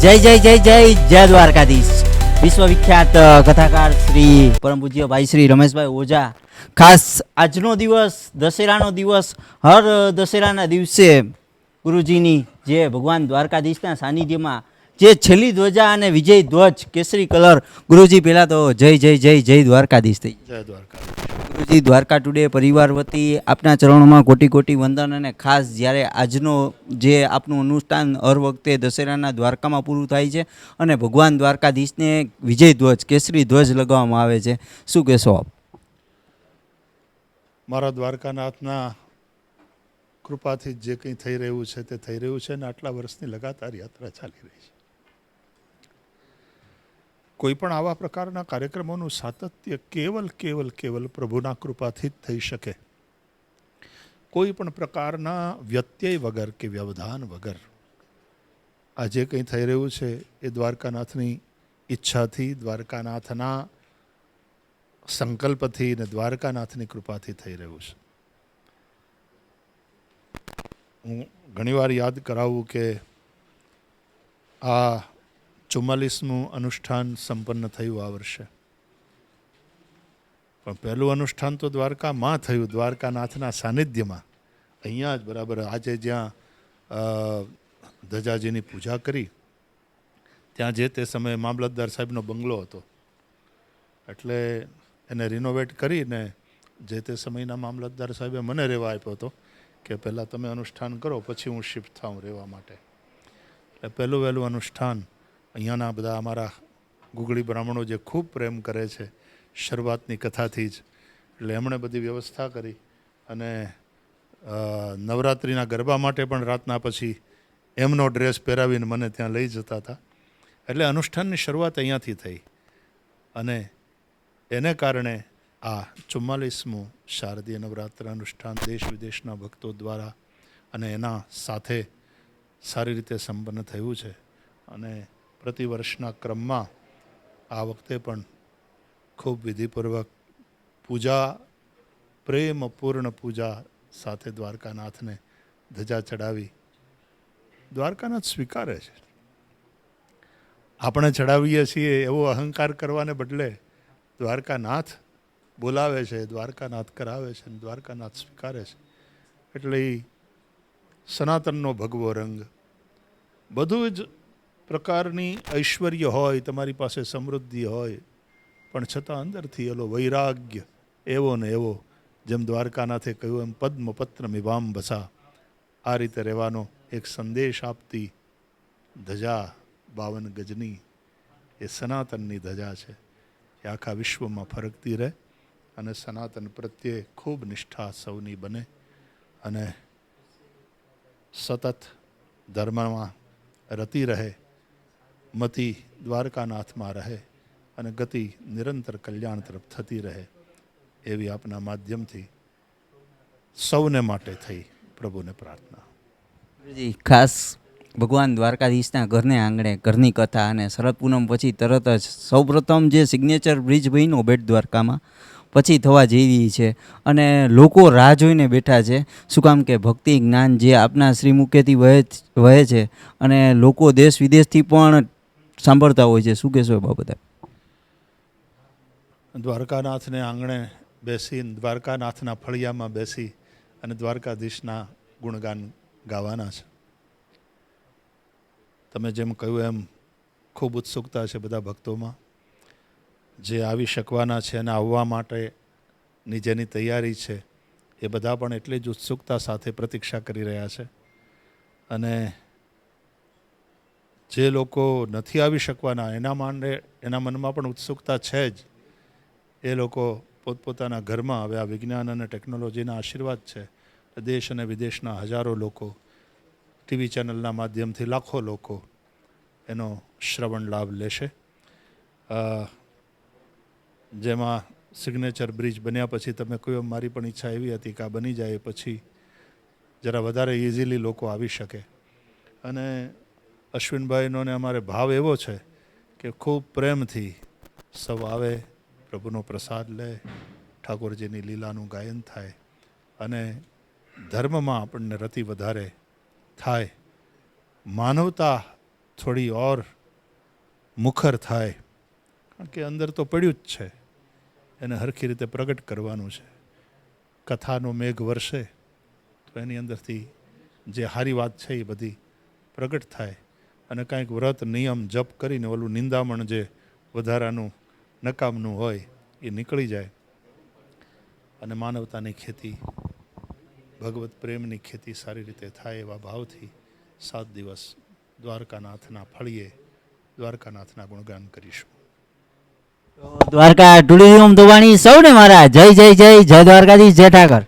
જય જય જય જય જય દ્વારકાધીશ. વિશ્વવિખ્યાત કથાકાર શ્રી પરમ પૂજ્ય ભાઈ શ્રી રમેશભાઈ ઓઝા. ખાસ આજનો દિવસ, દશેરાનો દિવસ, હર દશેરાના દિવસે ગુરુજીની જે ભગવાન દ્વારકાધીશના સાનિધ્યમાં જે છેલ્લી ધ્વજા અને વિજય ધ્વજ કેસરી કલર. ગુરુજી પહેલાં તો જય જય જય જય દ્વારકાધીશ થઈ જય દ્વારકા ગુરુજી દ્વારકા ટુડે પરિવાર વતી આપના ચરણોમાં કોટી કોટી વંદન અને ખાસ જ્યારે આજનો જે આપનું અનુષ્ઠાન હર વખતે દશેરાના દ્વારકામાં પૂરું થાય છે અને ભગવાન દ્વારકાધીશને વિજય ધ્વજ કેસરી ધ્વજ લગાવવામાં આવે છે. શું કહેશો આપ? મારા દ્વારકાનાથના કૃપાથી જે કંઈ થઈ રહ્યું છે તે થઈ રહ્યું છે અને આટલા વર્ષની લગાતાર યાત્રા ચાલી રહી છે. કોઈ પણ આવા પ્રકારના કાર્યક્રમોનું સાતત્ય કેવલ કેવલ કેવલ પ્રભુના કૃપાથી જ થઈ શકે. કોઈ પણ પ્રકારના વ્યત્યય વગર કે વ્યવધાન વગર. આ જે કંઈ થઈ રહ્યું છે એ દ્વારકાનાથની ઈચ્છાથી, દ્વારકાનાથના સંકલ્પથી ને દ્વારકાનાથની કૃપાથી થઈ રહ્યું છે. હું ઘણીવાર યાદ કરાવું કે આ ચુમ્માલીસમું અનુષ્ઠાન સંપન્ન થયું આ વર્ષે. પણ પહેલું અનુષ્ઠાન તો દ્વારકામાં થયું, દ્વારકાનાથના સાનિધ્યમાં. અહીંયા જ બરાબર આજે જ્યાં ધજાજીની પૂજા કરી, ત્યાં જે તે સમયે મામલતદાર સાહેબનો બંગલો હતો. એટલે એને રિનોવેટ કરીને જે તે સમયના મામલતદાર સાહેબે મને રહેવા આપ્યો હતો કે પહેલાં તમે અનુષ્ઠાન કરો, પછી હું શિફ્ટ થાઉં રહેવા માટે. એટલે પહેલું વહેલું અનુષ્ઠાન અહીંયાના બધા અમારા ગુગળી બ્રાહ્મણો જે ખૂબ પ્રેમ કરે છે, શરૂઆતની કથાથી જ. એટલે એમણે બધી વ્યવસ્થા કરી અને નવરાત્રિના ગરબા માટે પણ રાતના પછી એમનો ડ્રેસ પહેરાવીને મને ત્યાં લઈ જતા હતા. એટલે અનુષ્ઠાનની શરૂઆત અહીંયાથી થઈ અને એને કારણે આ ચુમ્માલીસમું શારદીય નવરાત્ર અનુષ્ઠાન દેશ વિદેશના ભક્તો દ્વારા અને એના સાથે સારી રીતે સંપન્ન થયું છે. અને પ્રતિવર્ષના ક્રમમાં આ વખતે પણ ખૂબ વિધિપૂર્વક પૂજા પ્રેમપૂર્ણ પૂજા સાથે દ્વારકાનાથને ધજા ચડાવી દ્વારકાનાથ સ્વીકારે છે. આપણે ચડાવીએ છીએ એવો અહંકાર કરવાને બદલે દ્વારકાનાથ બોલાવે છે, દ્વારકાનાથ કરાવે છે અને દ્વારકાનાથ સ્વીકારે છે. એટલે એ સનાતનનો ભગવો રંગ બધું જ પ્રકારની ઐશ્વર્ય હોય, તમારી પાસે સમૃદ્ધિ હોય, પણ છતાં અંદરથી એલો વૈરાગ્ય એવો ને એવો, જેમ દ્વારકાનાથે કહ્યું એમ પદ્મપત્ર મિભામ બસા આ રીતે રહેવાનો એક સંદેશ આપતી ધજા બાવન ગજની, એ સનાતનની ધજા છે. એ આખા વિશ્વમાં ફરકતી રહે અને સનાતન પ્રત્યે ખૂબ નિષ્ઠા સૌની બને અને સતત ધર્મમાં રતી રહે. મતિ દ્વારકાનાથમાં રહે અને ગતિ નિરંતર કલ્યાણ તરફ થતી રહે, એવી આપના માધ્યમથી સૌને માટે થઈ પ્રભુને પ્રાર્થના. ખાસ ભગવાન દ્વારકાધીશના ઘરને આંગણે ઘરની કથા અને શરદ પૂનમ પછી તરત જ સૌપ્રથમ જે સિગ્નેચર બ્રિજ બન્યો બેટ દ્વારકામાં, પછી થવા રહી છે અને લોકો રાહ જોઈને બેઠા છે. શું કામ કે ભક્તિ જ્ઞાન જે આપના શ્રીમુખેથી વહે વહે છે અને લોકો દેશ વિદેશથી પણ સાંભળતા હોય છે. શું કહેશો એ બાબતે? દ્વારકાનાથને આંગણે બેસી દ્વારકાનાથના ફળિયામાં બેસી અને દ્વારકાધીશના ગુણગાન ગાવાના છે. તમે જેમ કહ્યું એમ ખૂબ ઉત્સુકતા છે બધા ભક્તોમાં. જે આવી શકવાના છે અને આવવા માટેની જેની તૈયારી છે એ બધા પણ એટલી જ ઉત્સુકતા સાથે પ્રતીક્ષા કરી રહ્યા છે. અને જે લોકો નથી આવી શકવાના, એના માટે એના મનમાં પણ ઉત્સુકતા છે જ. એ લોકો પોતપોતાના ઘરમાં હવે આ વિજ્ઞાન અને ટેકનોલોજીના આશીર્વાદ છે. દેશ અને વિદેશના હજારો લોકો, ટીવી ચેનલના માધ્યમથી લાખો લોકો એનો શ્રવણ લાભ લેશે. જેમાં સિગ્નેચર બ્રિજ બન્યા પછી તમે કહ્યું મારી પણ ઈચ્છા એવી હતી કે આ બની જાય પછી જરા વધારે ઇઝીલી લોકો આવી શકે. અને અશ્વિનભાઈનો ને અમારે ભાવ એવો છે કે ખૂબ પ્રેમથી સૌ આવે, પ્રભુનો પ્રસાદ લે, ઠાકોરજીની લીલાનું ગાયન થાય અને ધર્મમાં આપણને રતિ વધારે થાય. માનવતા થોડી ઓર મુખર થાય. કારણ કે અંદર તો પડ્યું જ છે. એને હરખી રીતે પ્રગટ કરવાનું છે. કથાનો મેઘ વરસે તો એની અંદરથી જે સારી વાત છે એ બધી પ્રગટ થાય. અને કાંઈક વ્રત, નિયમ, જપ કરીને ઓલું નિંદામણ જે વધારાનું નકામનું હોય, એ નીકળી જાય. અને માનવતાની ખેતી, ભગવત પ્રેમની ખેતી સારી રીતે થાય એવા ભાવથી સાત દિવસ દ્વારકાનાથના ફળીએ દ્વારકાનાથના ગુણગાન કરીશું. દ્વારકા ટુરિઝમ ધોવાણી સૌને મારા, જય જય જય જય દ્વારકાધીશ જય ઠાકર.